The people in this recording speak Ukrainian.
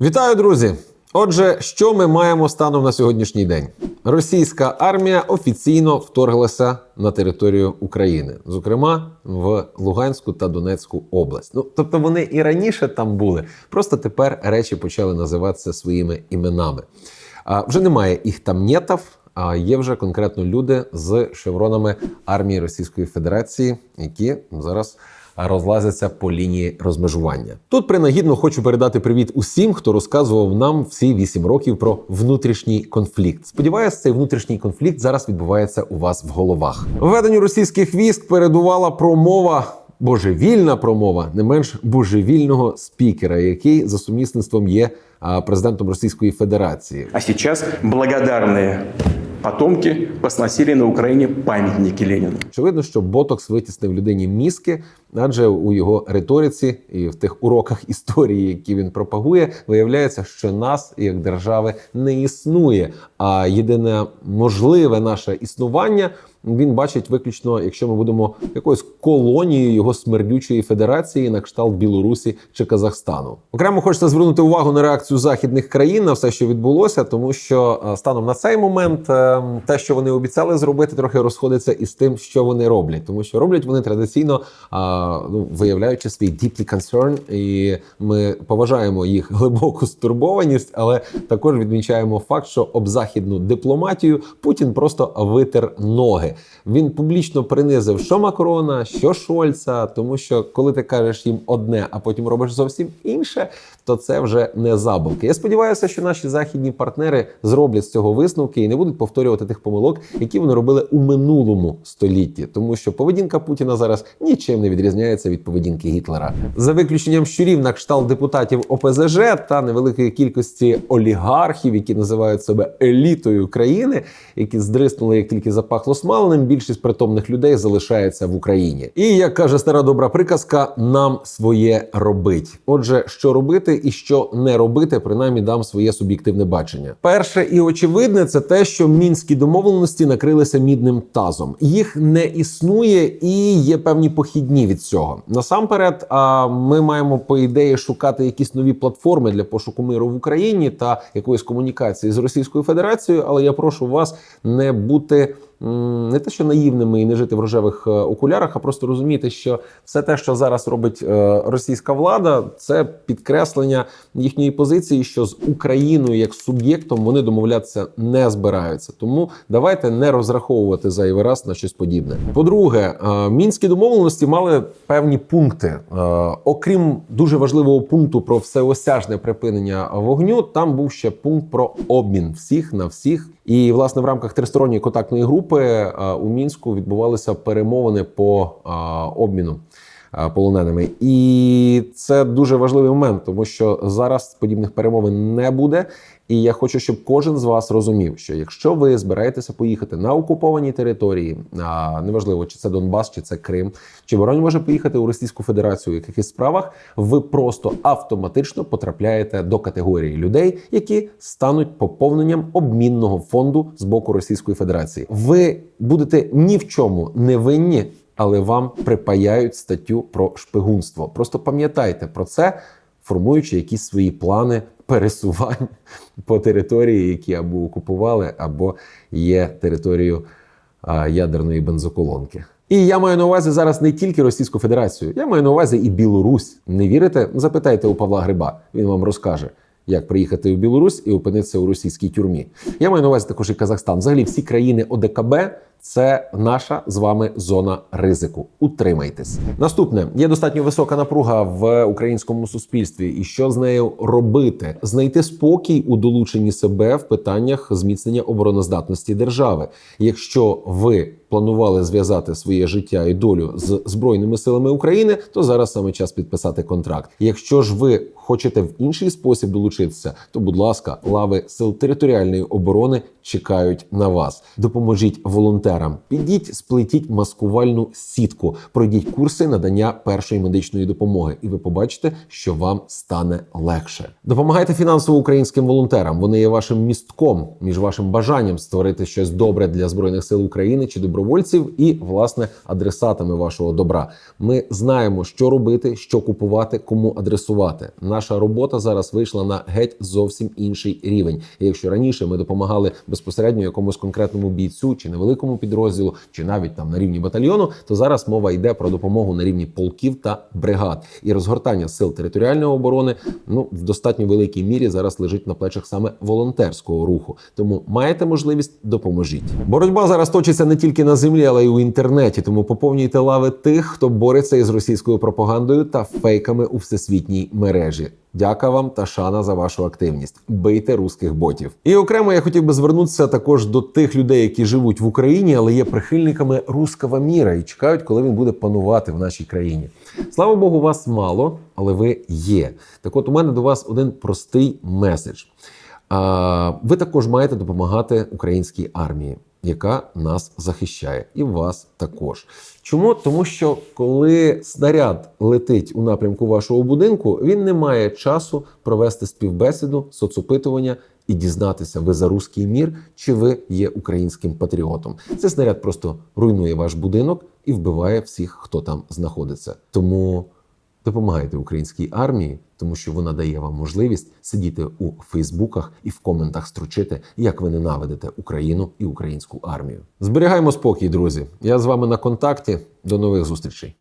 Вітаю, друзі! Отже, що ми маємо станом на сьогоднішній день? Російська армія офіційно вторглася на територію України, зокрема в Луганську та Донецьку область. Ну тобто вони і раніше там були, просто тепер речі почали називатися своїми іменами. А вже немає їх там нєтав, а є вже конкретно люди з шевронами армії Російської Федерації, які зараз розлазяться по лінії розмежування. Тут принагідно хочу передати привіт усім, хто розказував нам всі 8 років про внутрішній конфлікт. Сподіваюсь, цей внутрішній конфлікт зараз відбувається у вас в головах. Введенню російських військ передувала промова. Божевільна промова не менш божевільного спікера, який за сумісництвом є президентом Російської Федерації. А сейчас благодарные потомки посносили на Украине памятники Ленину. Очевидно, що ботокс витіснив людині мізки, адже у його риториці і в тих уроках історії, які він пропагує, виявляється, що нас як держави не існує. А єдине можливе наше існування він бачить виключно, якщо ми будемо якоюсь колонією його смердючої федерації на кшталт Білорусі чи Казахстану. Окремо хочеться звернути увагу на реакцію західних країн на все, що відбулося, тому що е, станом на цей момент е, те, що вони обіцяли зробити, трохи розходиться із тим, що вони роблять, тому що роблять вони традиційно, ну, виявляючи свій deeply concern, і ми поважаємо їх глибоку стурбованість, але також відмічаємо факт, що об західну дипломатію Путін просто витер ноги. Він публічно принизив що Макрона, що Шольца, тому що коли ти кажеш їм одне, а потім робиш зовсім інше, то це вже не забавки. Я сподіваюся, що наші західні партнери зроблять з цього висновки і не будуть повторювати тих помилок, які вони робили у минулому столітті, тому що поведінка Путіна зараз нічим не відрізняється від поведінки Гітлера, за виключенням щурів на кшталт депутатів ОПЗЖ та невеликої кількості олігархів, які називають себе елітою країни, які здриснули як тільки запахло смаленим. Більшість притомних людей залишається в Україні. І як каже стара добра приказка, нам своє робить. Отже, що робити і що не робити, принаймні дам своє суб'єктивне бачення. Перше і очевидне, це те, що мінські домовленості накрилися мідним тазом. Їх не існує і є певні похідні від цього. Насамперед, ми маємо по ідеї шукати якісь нові платформи для пошуку миру в Україні та якоїсь комунікації з Російською Федерацією. Але я прошу вас не бути. Не те, що наївними і не жити в рожевих е, окулярах, а просто розуміти, що все те, що зараз робить е, російська влада, це підкреслення їхньої позиції, що з Україною як суб'єктом вони домовлятися не збираються. Тому давайте не розраховувати зайвий раз на щось подібне. По-друге, е, мінські домовленості мали певні пункти. Окрім дуже важливого пункту про всеосяжне припинення вогню, там був ще пункт про обмін всіх на всіх. І власне в рамках тристоронньої контактної групи е, у мінську відбувалися перемовини по е, обміну полоненими. І це дуже важливий момент, тому що зараз подібних перемовин не буде. І я хочу, щоб кожен з вас розумів, що якщо ви збираєтеся поїхати на окуповані території, а неважливо, чи це Донбас, чи це Крим, чи Воронь може поїхати у Російську Федерацію у якихось справах, ви просто автоматично потрапляєте до категорії людей, які стануть поповненням обмінного фонду з боку Російської Федерації. Ви будете ні в чому не винні. Але вам припаяють статтю про шпигунство. Просто пам'ятайте про це, формуючи якісь свої плани пересувань по території, які або окупували, або є територією ядерної бензоколонки. І я маю на увазі зараз не тільки Російську Федерацію, я маю на увазі і Білорусь. Не вірите? Запитайте у Павла Гриба, він вам розкаже. Як приїхати в Білорусь і опинитися у російській тюрмі? Я маю на увазі також і Казахстан. Взагалі, всі країни ОДКБ це наша з вами зона ризику. Утримайтесь. Наступне є достатньо висока напруга в українському суспільстві. І що з нею робити? Знайти спокій у долученні себе в питаннях зміцнення обороноздатності держави. Якщо ви планували зв'язати своє життя і долю з збройними силами України, то зараз саме час підписати контракт. Якщо ж ви хочете в інший спосіб долучитися, то будь ласка, лави сил територіальної оборони чекають на вас. Допоможіть волонтерам волонтерам. Підіть, сплетіть маскувальну сітку, пройдіть курси надання першої медичної допомоги, і ви побачите, що вам стане легше. Допомагайте фінансово українським волонтерам. Вони є вашим містком між вашим бажанням створити щось добре для збройних сил України чи добровольців, і власне адресатами вашого добра. Ми знаємо, що робити, що купувати, кому адресувати. Наша робота зараз вийшла на геть зовсім інший рівень. І якщо раніше ми допомагали безпосередньо якомусь конкретному бійцю чи невеликому підрозділу, чи навіть там на рівні батальйону, то зараз мова йде про допомогу на рівні полків та бригад. І розгортання сил територіальної оборони ну в достатньо великій мірі зараз лежить на плечах саме волонтерського руху. Тому маєте можливість допоможіть. Боротьба зараз точиться не тільки на землі, але й у інтернеті. Тому поповнюйте лави тих, хто бореться із російською пропагандою та фейками у всесвітній мережі. Дяка вам та шана за вашу активність. Бийте русських ботів. І окремо я хотів би звернутися також до тих людей, які живуть в Україні, але є прихильниками руского міра і чекають, коли він буде панувати в нашій країні. Слава Богу, вас мало, але ви є. Так, от у мене до вас один простий меседж. А, ви також маєте допомагати українській армії, яка нас захищає, і вас також. Чому? Тому що коли снаряд летить у напрямку вашого будинку, він не має часу провести співбесіду, соцопитування і дізнатися, ви за руський мір чи ви є українським патріотом. Цей снаряд просто руйнує ваш будинок і вбиває всіх, хто там знаходиться. Тому допомагайте українській армії, тому що вона дає вам можливість сидіти у Фейсбуках і в коментах строчити, як ви ненавидите Україну і українську армію. Зберігаємо спокій, друзі. Я з вами на контакті. До нових зустрічей.